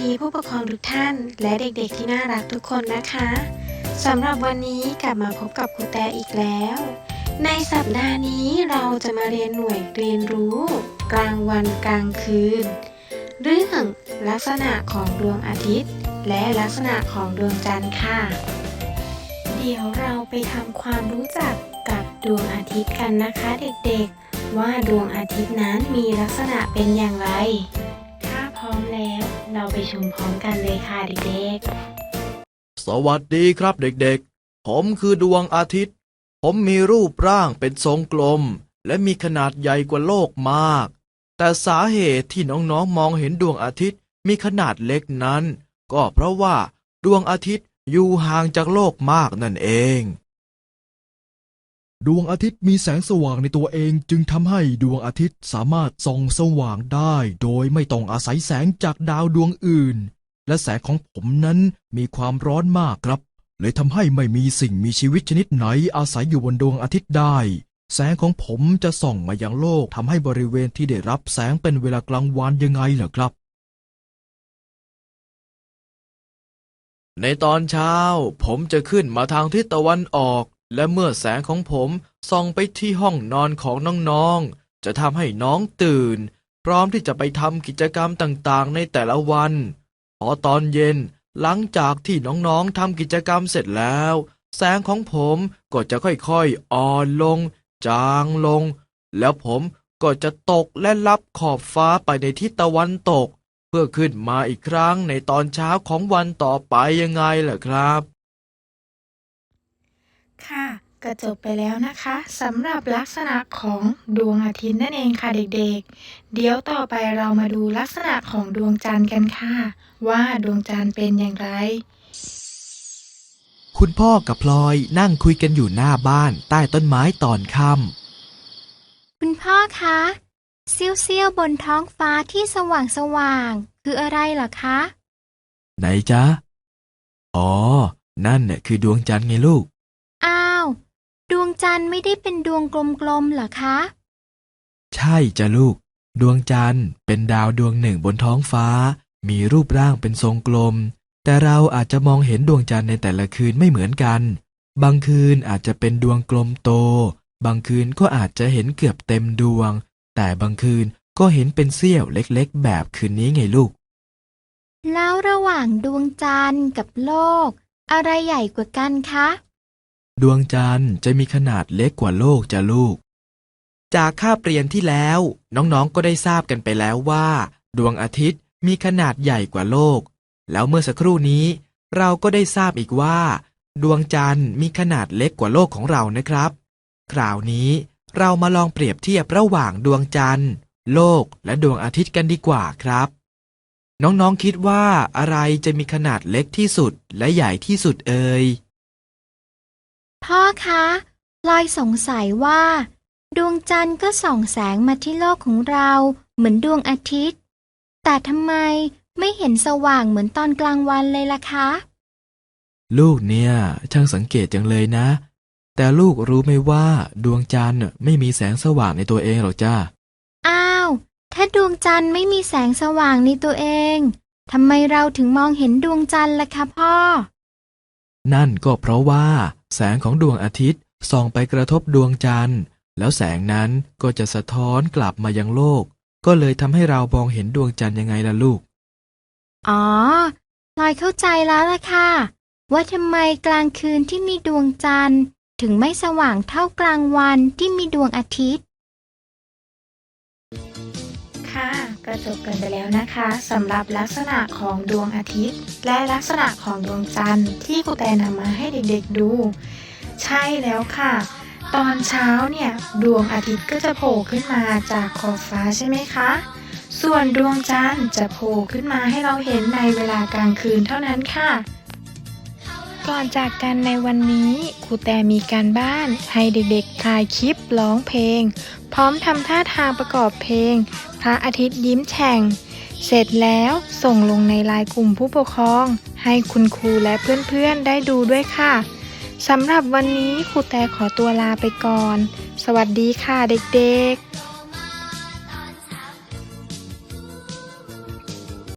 ดีผู้ปกครองทุกท่าน และเด็กๆที่น่ารักทุกคนนะคะสำหรับวันนี้กลับมาพบกับครูแต่อีกแล้ว ในสัปดาห์นี้เราจะมาเรียนหน่วยเรียนรู้ กลางวันกลางคืน เรื่องลักษณะของดวงอาทิตย์ และลักษณะของดวงจันทร์ค่ะ เดี๋ยวเราไปทำความรู้จักกับดวงอาทิตย์กันนะคะเด็กๆ ว่าดวงอาทิตย์นั้นมีลักษณะเป็นอย่างไร ถ้าพร้อมแล้ว เราไปชมพร้อมกันเลยค่ะเด็กๆสวัสดีครับเด็กๆ ผมคือดวงอาทิตย์ ผมมีรูปร่างเป็นทรงกลม และมีขนาดใหญ่กว่าโลกมาก แต่สาเหตุที่น้องๆมองเห็นดวงอาทิตย์มีขนาดเล็กนั้น ก็เพราะว่าดวงอาทิตย์อยู่ห่างจากโลกมากนั่นเอง ดวงอาทิตย์มีแสงสว่างในตัวเองจึงทำให้ดวงอาทิตย์สามารถส่องสว่างได้ โดยไม่ต้องอาศัยแสงจากดาวดวงอื่น และแสงของผมนั้นมีความร้อนมากครับ เลยทำให้ไม่มีสิ่งมีชีวิตชนิดไหนอาศัยอยู่บนดวงอาทิตย์ได้ แสงของผมจะส่องมายังโลกทำให้บริเวณที่ได้รับแสงเป็นเวลากลางวันยังไงล่ะครับในตอนเช้า ผมจะขึ้นมาทางทิศตะวันออก และเมื่อแสงของผมส่องไปที่ห้องนอนของน้องๆ จะทำให้น้องตื่น พร้อมที่จะไปทำกิจกรรมต่างๆ ในแต่ละวัน พอตอนเย็นหลังจากที่น้องๆทำกิจกรรมเสร็จแล้ว แสงของผมก็จะค่อยๆอ่อนลง จางลง แล้วผมก็จะตกและลับขอบฟ้าไปในทิศตะวันตก เพื่อขึ้นมาอีกครั้งในตอนเช้าของวันต่อไปยังไงล่ะครับ ค่ะก็จบไปแล้วนะคะสำหรับลักษณะของดวงอาทิตย์นั่นเองค่ะเด็กๆ เดี๋ยวต่อไปเรามาดูลักษณะของดวงจันทร์กันค่ะ ว่าดวงจันทร์เป็นอย่างไร คุณพ่อกับพลอยนั่งคุยกันอยู่หน้าบ้านใต้ต้นไม้ตอนค่คุณพ่อคะเสี้ยวๆบนท้องฟ้าที่สว่างสว่างๆคืออะไรเหรอคะำไหนจ๊ะ อ๋อ นั่นน่ะคือดวงจันทร์ไงลูกอ้าวดวง จันทร์ไม่ได้เป็นดวงกลมๆเหรอคะ ใช่จ้ะลูก ดวงจันทร์เป็นดาวดวงหนึ่งบนท้องฟ้า มีรูปร่างเป็นทรงกลม แต่เราอาจจะมองเห็นดวงจันทร์ในแต่ละคืนไม่เหมือนกัน บางคืนอาจจะเป็นดวงกลมโต บางคืนก็อาจจะเห็นเกือบเต็มดวง แต่บางคืนก็เห็นเป็นเสี้ยวเล็กๆ แบบคืนนี้ไงลูก แล้วระหว่างดวงจันทร์กับโลก อะไรใหญ่กว่ากันคะ ดวงจันทร์จะมีขนาดเล็กกว่าโลกจ้ะลูก จากคาบเรียนที่แล้ว น้องๆก็ได้ทราบกันไปแล้วว่า ดวงอาทิตย์มีขนาดใหญ่กว่าโลก แล้วเมื่อสักครู่นี้ เราก็ได้ทราบอีกว่า ดวงจันทร์มีขนาดเล็กกว่าโลกของเรานะครับ คราวนี้เรามาลองเปรียบเทียบระหว่างดวงจันทร์ โลกและดวงอาทิตย์กันดีกว่าครับ น้องๆคิดว่าอะไรจะมีขนาดเล็กที่สุดและใหญ่ที่สุดเอ่ย พ่อคะพลอยสงสัยว่า ดวงจันทร์ก็ส่องแสงมาที่โลกของเราเหมือนดวงอาทิตย์ แต่ทำไมไม่เห็นสว่างเหมือนตอนกลางวันเลยล่ะคะ ลูกเนี่ยช่างสังเกตจังเลยนะ แต่ลูกรู้ไหมว่าดวงจันทร์ไม่มีแสงสว่างในตัวเองหรอกจ้าอ้าว ถ้าดวงจันทร์ไม่มีแสงสว่างในตัวเองทำไมเราถึงมองเห็นดวงจันทร์ล่ะคะพ่อ นั่นก็เพราะว่าแสงของดวงอาทิตย์ส่องไปกระทบดวงจันทร์ แล้วแสงนั้นก็จะสะท้อนกลับมายังโลก ก็เลยทำให้เรามองเห็นดวงจันทร์ยังไงล่ะลูก อ๋อพลอยเข้าใจแล้วล่ะค่ะ ว่าทำไมกลางคืนที่มีดวงจันทร์ ถึงไม่สว่างเท่ากลางวันที่มีดวงอาทิตย์ ก็จบกันไปแล้วนะคะสำหรับลักษณะของดวงอาทิตย์ และลักษณะของดวงจันทร์ที่ครูแตนำมาให้เด็กๆดู ใช่แล้วค่ะ ตอนเช้าเนี่ยดวงอาทิตย์ก็จะโผล่ขึ้นมาจากขอบฟ้าใช่ไหมคะ ส่วนดวงจันทร์จะโผล่ขึ้นมาให้เราเห็นในเวลากลางคืนเท่านั้นค่ะก่อนจากกันในวันนี้ครูแต่มีการบ้านให้เด็กๆถ่ายคลิปร้องเพลง พร้อมทำท่าทางประกอบเพลง พระอาทิตย์ยิ้มแฉ่ง เสร็จแล้วส่งลงในไลน์กลุ่มผู้ปกครอง ให้คุณครูและเพื่อนๆได้ดูด้วยค่ะสำหรับวันนี้ครูแต่ขอตัวลาไปก่อน สวัสดีค่ะเด็กๆ